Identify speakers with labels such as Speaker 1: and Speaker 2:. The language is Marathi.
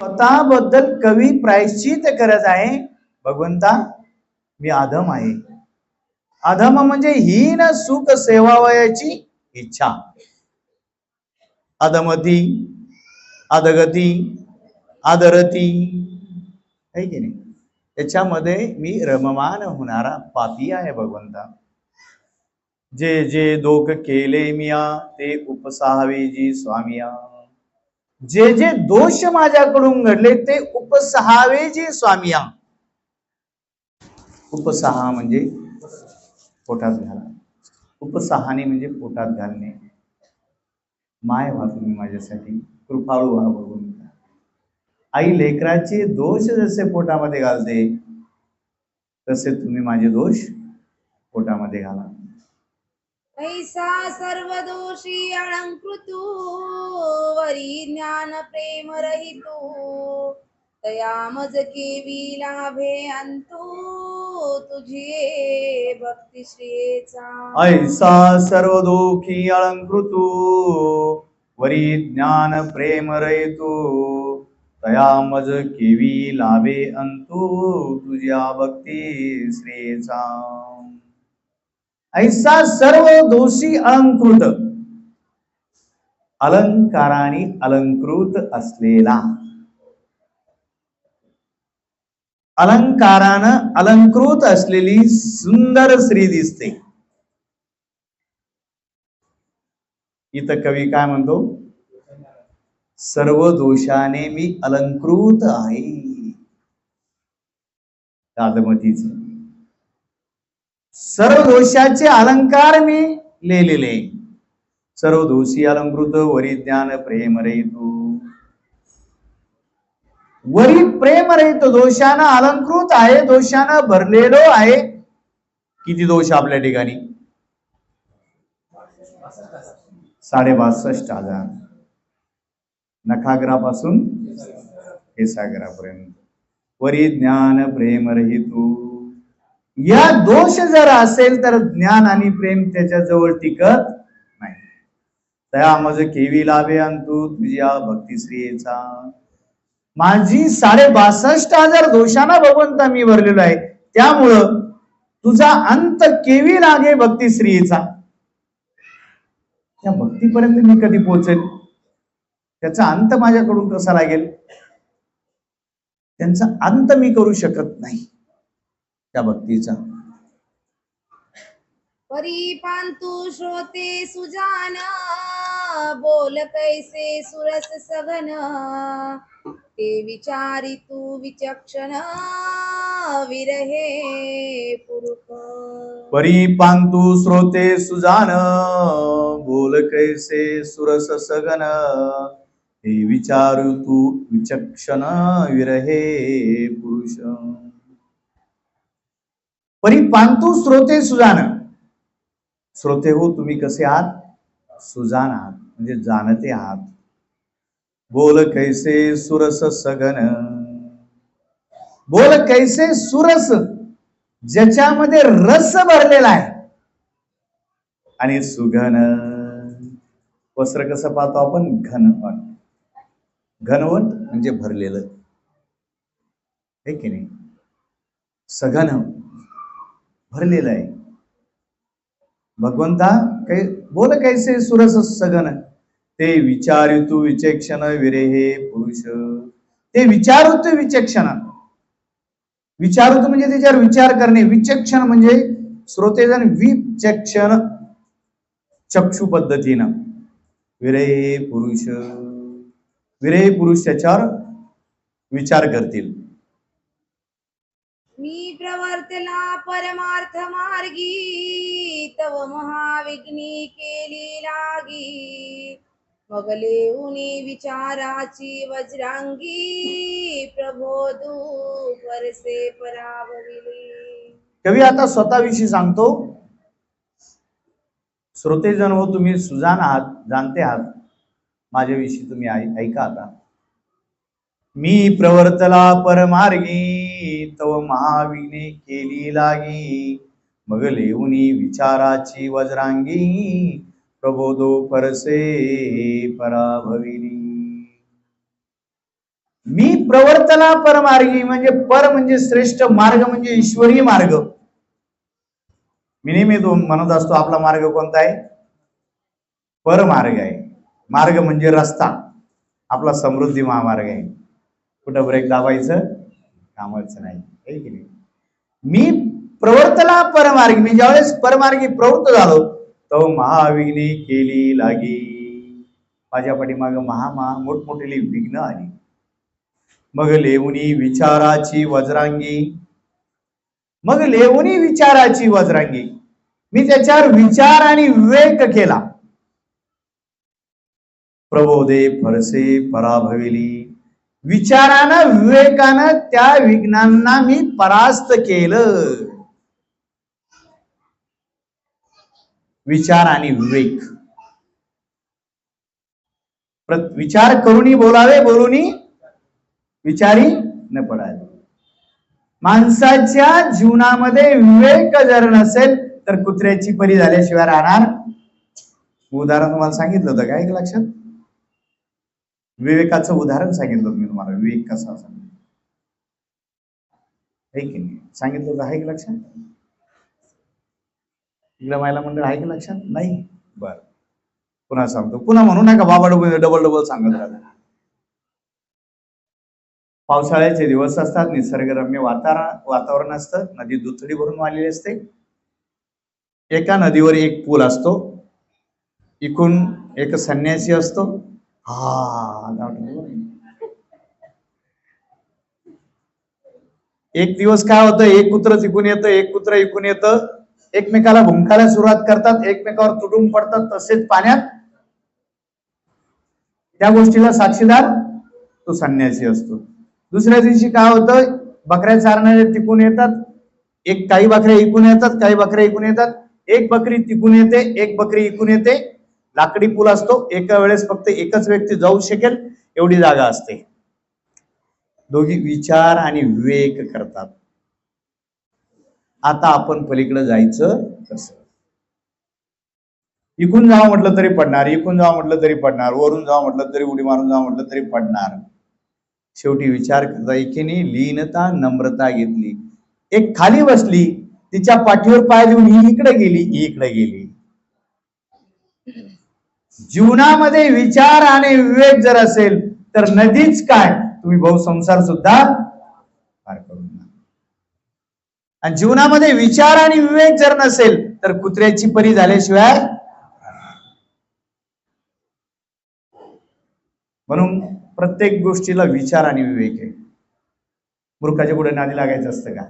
Speaker 1: स्वतःबद्दल कवी प्रायश्चित करत आहे. भगवंता मी आधम आहे. आधम म्हणजे हीन सुख सेवावयाची इच्छा. अधमती अधगती आदरती. है की नाही? त्याच्यामध्ये मी रममान होणारा पापी आहे भगवंता. जे जे दोक केले मिया ते उपसावे जी स्वामिया. जे जे दोष माझ्याकडून घडले ते उपसहावे जे स्वामिया. उपसहा म्हणजे पोटात घाला उपसहाने म्हणजे पोटात घालणे. माय व्हा तुम्ही माझ्यासाठी कृपाळू व्हा बघून आई लेकराचे दोष जसे पोटामध्ये घालते तसे तुम्ही माझे दोष पोटामध्ये घाला.
Speaker 2: ऐसा सर्व दोषी अलंकृतू वरी ज्ञान प्रेम रहितो. तया मज केवी लाभे अंतू तुझे भक्ती श्रीचा.
Speaker 1: ऐसा सर्व दोखी अलंकृतू वरी ज्ञान प्रेम रहितो. तया मज केवी लाभे अंतू तुझ्या भक्ती श्रेचा. ऐसा सर्व दोषी अलंकृत। अलंकाराने अलंकृत असलेला। अलंकारानं अलंकृत असलेली सुंदर स्त्री दिसते। इथं कवी काय म्हणतो? सर्व दोषाने मी अलंकृत आहे। दादमतीच सर्व दोषाचे अलंकार मी लिहिलेले. सर्व दोषी अलंकृत वरी ज्ञान प्रेम रहितो. वरी प्रेम रहित दोषानं अलंकृत आहे दोषानं भरलेलो आहे. किती दोष आपल्या ठिकाणी? साडे बासष्ट हजार. नखाग्रापासून केसाग्रापर्यंत. वरी ज्ञान प्रेम रहितो. या दोष जर असेल तर ज्ञान आणि प्रेम त्याच्याजवळ टिकत नाही. तया मज केवी लाभे अंतू तुझ्या भक्तिश्रीचा माझी साडे बासष्ट हजार दोषांना भगवंता मी भरलेलो आहे. त्यामुळं तुझा अंत केवी लागे भक्तिश्रीचा त्या भक्तीपर्यंत मी कधी पोहोचेल त्याचा अंत माझ्याकडून कसा लागेल? त्यांचा अंत मी करू शकत नाही. त्या भक्तीचा.
Speaker 2: परी पांतु श्रोते सुजान बोल कैसे सुरस सघन? ते विचारी तू विचक्षण विरहे पुरुष.
Speaker 1: परी पांतु श्रोते सुजान बोल कैसे सुरस सगन हे विचारू तू विचक्षण विरहे पुरुष. परी पांतू श्रोते सुजान. श्रोते हो तुम्ही कसे आहात? सुजान आहात म्हणजे जाणते आहात. बोल कैसे सुरस सगन. बोल कैसे सुरस ज्याच्यामध्ये रस भरलेला आहे. आणि सुघन वस्त्र कसं पाहतो आपण? घनवट घनवट म्हणजे भरलेलं. हे की नाही? सघन. भरलेलं आहे. भगवंता काही बोल कैसे सुरस सगन? ते विचारितु विचक्षण विरेहे पुरुष. ते विचारुत विचक्षण. विचारुत म्हणजे त्याच्यावर विचार करणे. विचक्षण म्हणजे श्रोतेजन विचक्षण चक्षु पद्धतीनं. विरे पुरुष. विरे पुरुष त्याच्यावर विचार करतील.
Speaker 2: मी प्रवर्तला परमार्थ मार्गी तव महाविघ्नी केली लागी. मग लेऊनी विचाराची वज्रांगी प्रबोधू परसे पराभविले.
Speaker 1: कवी आता स्वतःविषयी सांगतो. श्रोतेजन हो तुम्ही सुजान आहात जाणते आहात. माझ्याविषयी तुम्ही ऐका आता. मी प्रवर्तला परमार्गी तव महाविने केली लागी. मग लेऊनी विचाराची वज्रांगी प्रबोधो परसे पराभविनी. मी प्रवर्तला परमार्गी म्हणजे पर म्हणजे श्रेष्ठ मार्ग म्हणजे ईश्वरी मार्ग. मी नेहमी तो म्हणत असतो आपला मार्ग कोणता आहे? परमार्ग आहे. मार्ग म्हणजे रस्ता. आपला समृद्धी महामार्ग आहे. कुठं ब्रेक दाबायचं? कामाचं नाही. की नाही? मी प्रवर्तला परमार्गी मी ज्यावेळेस परमार्गी प्रवृत्त झालो तो महाविघ्ने केली लागी. माझ्या पाठीमाग महा महा मोठमोठेली विघ्न आली. मग लेवणी विचाराची वज्रांगी. मग लेवणी विचाराची वज्रांगी. मी त्याच्यावर विचार आणि विवेक केला. प्रबोधे फरसे पराभविली. विचारानं विवेकानं त्या विघ्नांना मी परास्त केलं. विचार आणि विवेक. विचार करूनी बोलावे बोलूनी विचारी न पडावे. माणसाच्या जीवनामध्ये विवेक जर नसेल तर कुत्र्याची परी झाल्याशिवाय राहणार. उदाहरण तुम्हाला सांगितलं होतं काय लक्षात? विवेकाचं उदाहरण सांगितलं होतं मी तुम्हाला. विवेक कसा असा आहे की नाही? सांगितलं आहे की लक्षात? इकडे महिला मंडळ आहे की लक्षात? नाही. बर. पुन्हा सांगतो. पुन्हा म्हणू नका बाबा डबल डबल डबल सांगत राहता पावसाळ्याचे दिवस असतात निसर्गरम्य वातावरण वातावरण असतं. नदी दुथडी भरून वाहिलेली असते. एका नदीवर एक पूल असतो. इकून एक संन्यासी असतो. हा एक दिवस काय होतं? एक कुत्र इकून येतं एक कुत्र इकून येतं. एकमेकाला भुंकायला सुरुवात करतात एकमेकावर तुटून पडतात तसेच पाण्यात. त्या गोष्टीला साक्षीदार तो संन्यासी असतो. दुसऱ्या दिवशी काय होतं? बकऱ्या चारणारे तिकून येतात. एक काही बकऱ्या इकून येतात काही बकऱ्या इकून येतात. एक बकरी तिकून येते एक बकरी इकून येते. लाकडी पूल असतो एका वेळेस फक्त एकच व्यक्ती जाऊ शकेल एवढी जागा असते. दोघी विचार आणि विवेक करतात. आता आपण पलीकडे जायचं कस? इकून जावं म्हटलं तरी पडणार इकून जावं म्हटलं तरी पडणार वरून जावं म्हटलं तरी उडी मारून जावं म्हटलं तरी पडणार. शेवटी विचार करता एकीने लीनता नम्रता घेतली. एक खाली बसली तिच्या पाठीवर पाय देऊन ही इकडे गेली ही इकडे गेली. जीवनामध्ये विचार आणि विवेक जर असेल तर नदीच काय? तुम्ही बहुसंसार सुद्धा पार करून आणि जीवनामध्ये विचार आणि विवेक जर नसेल तर कुत्र्याची परी झाल्याशिवाय म्हणून प्रत्येक गोष्टीला विचार आणि विवेक आहे. मूर्खाच्या पुढे नादी लागायचं असतं का?